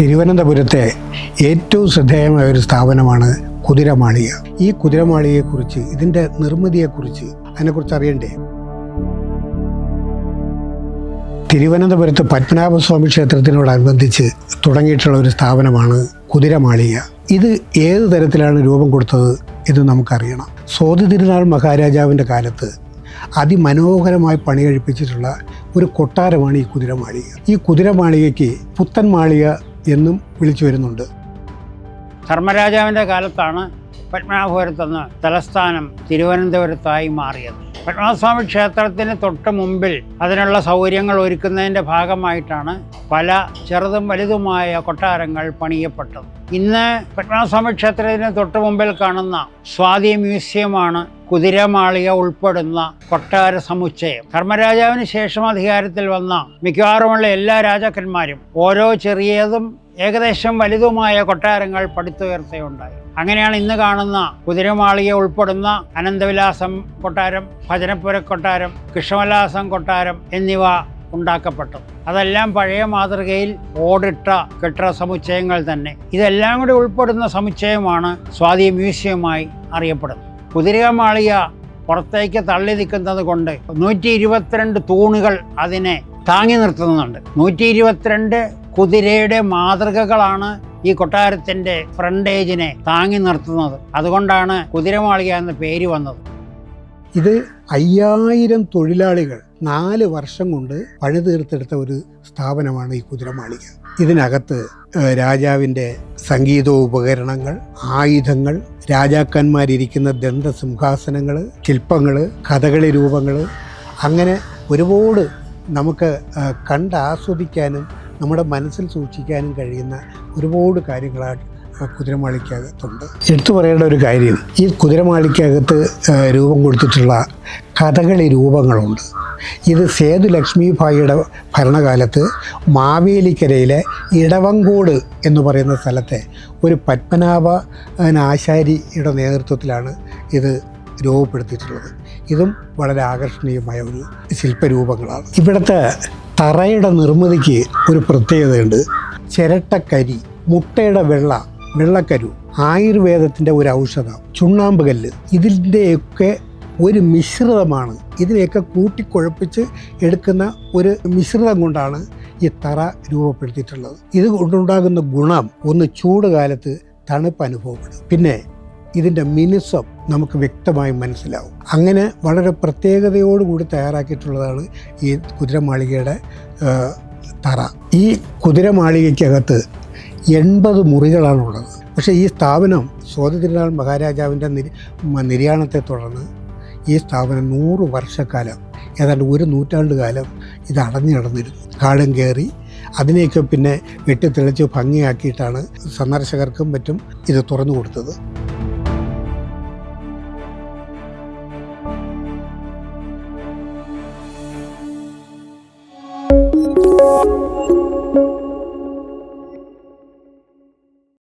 തിരുവനന്തപുരത്തെ ഏറ്റവും ശ്രദ്ധേയമായ ഒരു സ്ഥാപനമാണ് കുതിരമാളിക. ഈ കുതിരമാളികയെക്കുറിച്ച് ഇതിന്റെ നിർമ്മിതിയെക്കുറിച്ച് അതിനെക്കുറിച്ച് അറിയണ്ടേ? തിരുവനന്തപുരത്ത് പത്മനാഭസ്വാമി ക്ഷേത്രത്തിനോടനുബന്ധിച്ച് തുടങ്ങിയിട്ടുള്ള ഒരു സ്ഥാപനമാണ് കുതിരമാളിക. ഇത് ഏത് തരത്തിലാണ് രൂപം കൊടുത്തത് ഇത് നമുക്കറിയണം. സ്വാതി തിരുനാൾ മഹാരാജാവിന്റെ കാലത്ത് അതിമനോഹരമായി പണി കഴിപ്പിച്ചിട്ടുള്ള ഒരു കൊട്ടാരമാണ് ഈ കുതിരമാളിക. ഈ കുതിരമാളികയ്ക്ക് പുത്തൻ മാളിക എന്നും വിളിച്ചു വരുന്നുണ്ട്. ധർമ്മരാജാവിന്റെ കാലത്താണ് പത്മനാഭപുരത്തുനിന്ന് തലസ്ഥാനം തിരുവനന്തപുരത്തായി മാറിയത്. പത്മനാഭസ്വാമി ക്ഷേത്രത്തിന് തൊട്ട് മുമ്പിൽ അതിനുള്ള സൗകര്യങ്ങൾ ഒരുക്കുന്നതിന്റെ ഭാഗമായിട്ടാണ് പല ചെറുതും വലുതുമായ കൊട്ടാരങ്ങൾ പണിയപ്പെട്ടത്. ഇന്ന് പത്മനാഭസ്വാമി ക്ഷേത്രത്തിന് തൊട്ട് മുമ്പിൽ കാണുന്ന സ്വാതി മ്യൂസിയമാണ് കുതിരമാളിക ഉൾപ്പെടുന്ന കൊട്ടാര സമുച്ചയം. ധർമ്മരാജാവിന് ശേഷം അധികാരത്തിൽ വന്ന മിക്കവാറുമുള്ള എല്ലാ രാജാക്കന്മാരും ഓരോ ചെറിയതും ഏകദേശം വലുതുമായ കൊട്ടാരങ്ങൾ പടുത്തുയർത്തുകയുണ്ടായി. അങ്ങനെയാണ് ഇന്ന് കാണുന്ന കുതിരമാളിക ഉൾപ്പെടുന്ന അനന്തവിലാസം കൊട്ടാരം ഭജനപുര കൊട്ടാരം കൃഷ്ണവിലാസം കൊട്ടാരം എന്നിവ ഉണ്ടാക്കപ്പെട്ടു. അതെല്ലാം പഴയ മാതൃകയിൽ ഓടിട്ട കെട്ടിട സമുച്ചയങ്ങൾ തന്നെ. ഇതെല്ലാം കൂടി ഉൾപ്പെടുന്ന സമുച്ചയമാണ് സ്വാതി മ്യൂസിയമായി അറിയപ്പെടുന്നത്. കുതിരമാളിക പുറത്തേക്ക് തള്ളി നിൽക്കുന്നത് കൊണ്ട് നൂറ്റി ഇരുപത്തിരണ്ട് തൂണുകൾ അതിനെ താങ്ങി നിർത്തുന്നുണ്ട്. നൂറ്റി ഇരുപത്തിരണ്ട് കുതിരയുടെ മാതൃകകളാണ് ഈ കൊട്ടാരത്തിന്റെ ഫ്രണ്ടേജിനെ താങ്ങി നിർത്തുന്നത്. അതുകൊണ്ടാണ് കുതിരമാളിക എന്ന പേര് വന്നത്. ഇത് അയ്യായിരം തൊഴിലാളികൾ നാല് വർഷം കൊണ്ട് പണിതീർത്തെടുത്ത ഒരു സ്ഥാപനമാണ് ഈ കുതിരമാളിക. ഇതിനകത്ത് രാജാവിന്റെ സംഗീത ഉപകരണങ്ങൾ ആയുധങ്ങൾ രാജാക്കന്മാരിരിക്കുന്ന ദന്തസിംഹാസനങ്ങൾ ശില്പങ്ങൾ കഥകളി രൂപങ്ങൾ അങ്ങനെ ഒരുപാട് നമുക്ക് കണ്ട് ആസ്വദിക്കാനും നമ്മുടെ മനസ്സിൽ സൂക്ഷിക്കാനും കഴിയുന്ന ഒരുപാട് കാര്യങ്ങളാണ് കുതിരമാളിക്കകത്തുണ്ട്. എടുത്തു പറയേണ്ട ഒരു കാര്യം ഈ കുതിരമാളിക്കകത്ത് രൂപം കൊടുത്തിട്ടുള്ള കഥകളി രൂപങ്ങളുണ്ട്. ഇത് സേതു ലക്ഷ്മിഭായിയുടെ ഭരണകാലത്ത് മാവേലിക്കരയിലെ ഇടവങ്കോട് എന്ന് പറയുന്ന സ്ഥലത്തെ ഒരു പത്മനാഭ ആശാരിയുടെ നേതൃത്വത്തിലാണ് ഇത് രൂപപ്പെടുത്തിയിട്ടുള്ളത്. ഇതും വളരെ ആകർഷണീയമായ ഒരു ശില്പരൂപങ്ങളാണ്. ഇവിടുത്തെ തറയുടെ നിർമ്മിതിക്ക് ഒരു പ്രത്യേകതയുണ്ട്. ചിരട്ടക്കരി മുട്ടയുടെ വെള്ള വെള്ളക്കരു ആയുർവേദത്തിന്റെ ഒരു ഔഷധം ചുണ്ണാമ്പ് കല്ല്. ഇതിന്റെയൊക്കെ ഒരു മിശ്രിതമാണ് ഇതിനെയൊക്കെ കൂട്ടിക്കുഴപ്പിച്ച് എടുക്കുന്ന ഒരു മിശ്രിതം കൊണ്ടാണ് ഈ തറ രൂപപ്പെടുത്തിയിട്ടുള്ളത്. ഇത് കൊണ്ടുണ്ടാകുന്ന ഗുണം ഒന്ന് ചൂട് കാലത്ത് തണുപ്പ് അനുഭവപ്പെടും. പിന്നെ ഇതിന്റെ മിനുസം നമുക്ക് വ്യക്തമായി മനസ്സിലാവും. അങ്ങനെ വളരെ പ്രത്യേകതയോടുകൂടി തയ്യാറാക്കിയിട്ടുള്ളതാണ് ഈ കുതിരമാളികയുടെ തറ. ഈ കുതിരമാളികയ്ക്കകത്ത് എൺപത് മുറികളാണുള്ളത്. പക്ഷേ ഈ സ്ഥാപനം സ്വാതന്ത്ര്യനാൾ മഹാരാജാവിന്റെ നിര്യ നിര്യാണത്തെ തുടർന്ന് ഈ സ്ഥാപനം നൂറ് വർഷക്കാലം ഏതാണ്ട് ഒരു നൂറ്റാണ്ട് കാലം ഇത് അടഞ്ഞു കിടന്നിരുന്നു കാടും കയറി അതിനെയൊക്കെ പിന്നെ വെട്ടിത്തെളിച്ച് ഭംഗിയാക്കിയിട്ടാണ് സന്ദർശകർക്കും മറ്റും ഇത് തുറന്നു കൊടുത്തത്.